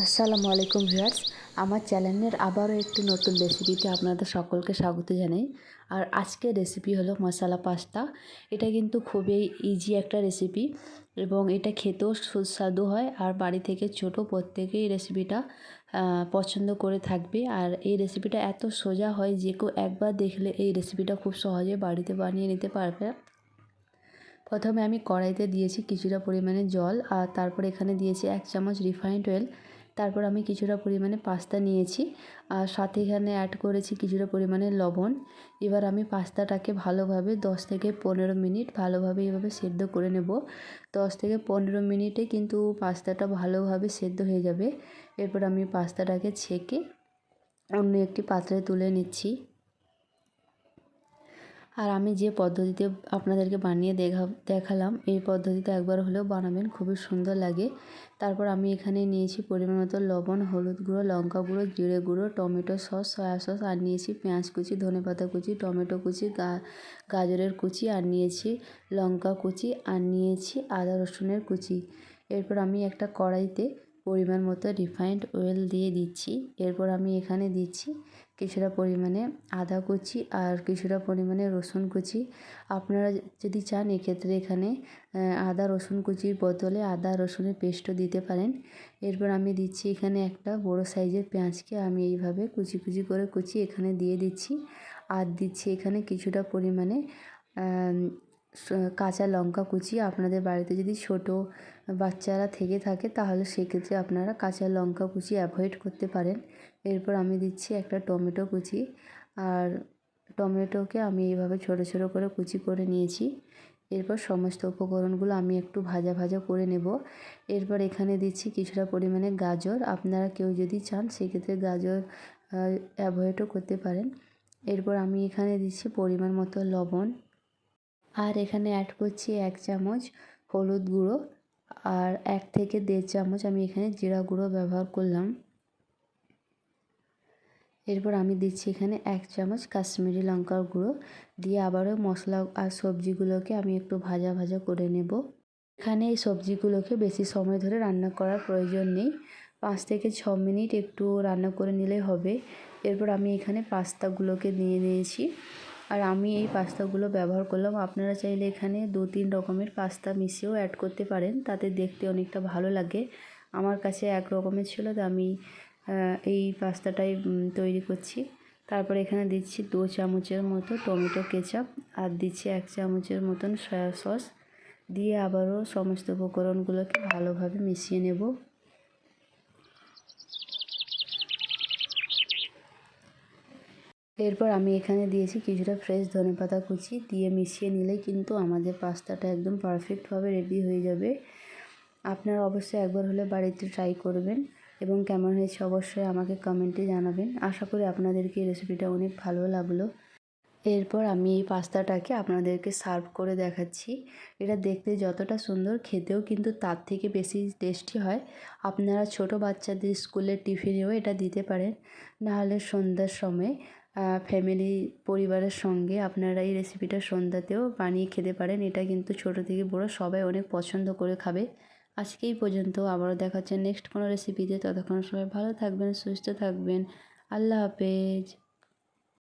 আসসালামু আলাইকুম ভিউয়ার্স। আমার চ্যানেলের আবারও একটি নতুন রেসিপিতে আপনাদের সকলকে স্বাগত জানাই। আর আজকের রেসিপি হলো মশালা পাস্তা। এটা কিন্তু খুবই ইজি একটা রেসিপি এবং এটা খেতেও সুস্বাদু হয়। আর বাড়ি থেকে ছোট প্রত্যেকেই রেসিপিটা পছন্দ করে থাকবে। আর এই রেসিপিটা এত সোজা হয় যে কেউ একবার দেখলে এই রেসিপিটা খুব সহজে বাড়িতে বানিয়ে নিতে পারবে। প্রথমে আমি কড়াইতে দিয়েছি কিছুটা পরিমাণে জল। আর তারপর এখানে দিয়েছি এক চামচ রিফাইন্ড অয়েল। তারপর আমি কিছুটা পরিমাণে পাস্তা নিয়েছি আর সাথে এখানে অ্যাড করেছি কিছুটা পরিমাণে লবণ। এবার আমি পাস্তাটাকে ভালোভাবে দশ থেকে পনেরো মিনিট ভালোভাবে এভাবে সেদ্ধ করে নেব। দশ থেকে পনেরো মিনিটে কিন্তু পাস্তাটা ভালোভাবে সেদ্ধ হয়ে যাবে। এরপর আমি পাস্তাটাকে ছেঁকে অন্য একটি পাত্রে তুলে নিচ্ছি। আর আমি যে পদ্ধতিতে আপনাদেরকে বানিয়ে দেখা, দেখালাম, এই পদ্ধতিতে একবার হলেও বানাবেন, খুবই সুন্দর লাগে। তারপর আমি এখানে নিয়েছি পরিমাণ মতো লবণ, হলুদ গুঁড়ো, লঙ্কা গুঁড়ো, জিরে গুঁড়ো, টমেটো সস, সয়া সস, আর নিয়েছি পেঁয়াজ কুচি, ধনে পাতা কুচি, টমেটো কুচি গাজরের কুচি, আর নিয়েছি লঙ্কা কুচি, আর নিয়েছি আদা রসুনের কুচি। এরপর আমি একটা কড়াইতে পরিমাণ মতো রিফাইন্ড অয়েল দিয়ে দিচ্ছি। এরপর আমি এখানে দিচ্ছি কিছুটা পরিমাণে আদা কুচি আর কিছুটা পরিমাণে রসুন কুচি। আপনারা যদি চান, এক্ষেত্রে এখানে আদা রসুন কুচির বদলে আদা রসুনের পেস্টও দিতে পারেন। এরপর আমি দিচ্ছি এখানে একটা বড় সাইজের পেঁয়াজকে। আমি এইভাবে কুচি কুচি করে কুচি এখানে দিয়ে দিচ্ছি। আর দিচ্ছি এখানে কিছুটা পরিমাণে কাঁচা লঙ্কা কুচি আপনাদের বাড়িতে যদি ছোট বাচ্চারা থেকে থাকে, তাহলে সেক্ষেত্রে আপনারা কাঁচা লঙ্কা কুচি অ্যাভয়েড করতে পারেন। এরপর আমি দিচ্ছি একটা টমেটো কুচি। আর টমেটোকে আমি এইভাবে ছোটো ছোটো করে কুচি করে নিয়েছি। এরপর সমস্ত উপকরণগুলো আমি একটু ভাজা ভাজা করে নেব। এরপর এখানে দিচ্ছি কিছুটা পরিমাণে গাজর। আপনারা কেউ যদি চান, সেক্ষেত্রে গাজর অ্যাভয়েডও করতে পারেন। এরপর আমি এখানে দিচ্ছি পরিমাণ মতো লবণ। আর এখানে অ্যাড করছি এক চামচ হলুদ গুঁড়ো আর এক থেকে দেড় চামচ আমি এখানে জিরা গুঁড়ো ব্যবহার করলাম। এরপর আমি দিচ্ছি এখানে এক চামচ কাশ্মীরি লঙ্কার গুঁড়ো। দিয়ে আবারও মশলা আর সবজিগুলোকে আমি একটু ভাজা ভাজা করে নেব। এখানে এই সবজিগুলোকে বেশি সময় ধরে রান্না করার প্রয়োজন নেই। পাঁচ থেকে ছ মিনিট একটু রান্না করে নিলেই হবে। এরপর আমি এখানে পাস্তাগুলোকে নিয়ে নিয়েছি। আর আমি এই পাস্তাগুলো ব্যবহার করলাম। আপনারা চাইলে এখানে দু, তিন রকমের পাস্তা মিশিয়েও অ্যাড করতে পারেন। তাতে দেখতে অনেকটা ভালো লাগে। আমার কাছে এক রকমের ছিল, তো আমি এই পাস্তাটাই তৈরি করছি। তারপরে এখানে দিচ্ছি দু চামচের মতো টমেটো কেচাপ আর দিচ্ছি এক চামচের মতন সয়া সস। দিয়ে আবারও সমস্ত উপকরণগুলোকে ভালোভাবে মিশিয়ে নেব। এরপর আমি এখানে দিয়েছি কিছুটা ফ্রেশ ধনে পাতা কুচি। দিয়ে মিশিয়ে নিলেই কিন্তু আমাদের পাস্তাটা একদম পারফেক্টভাবে রেডি হয়ে যাবে। আপনারা অবশ্যই একবার হলে বাড়িতে ট্রাই করবেন এবং কেমন হয়েছে অবশ্যই আমাকে কমেন্টে জানাবেন। আশা করি আপনাদেরকে এই রেসিপিটা অনেক ভালো লাগল। এরপর আমি এই পাস্তাটাকে আপনাদেরকে সার্ভ করে দেখাচ্ছি। এটা দেখতে যতটা সুন্দর, খেতেও কিন্তু তার থেকে বেশি টেস্টি হয়। আপনারা ছোট বাচ্চাদের স্কুলের টিফিনেও এটা দিতে পারেন। নাহলে সন্ধ্যার সময় ফ্যামিলি পরিবারের সঙ্গে আপনারা এই রেসিপিটা সন্ধ্যাতেও বানিয়ে খেতে পারেন। এটা কিন্তু ছোট থেকে বড়, সবাই অনেক পছন্দ করে খাবে। আজকে এই পর্যন্ত, আবারও দেখাচ্ছে নেক্সট কোনো রেসিপিতে ততক্ষণ সবাই ভালো থাকবেন, সুস্থ থাকবেন। আল্লাহ হাফেজ।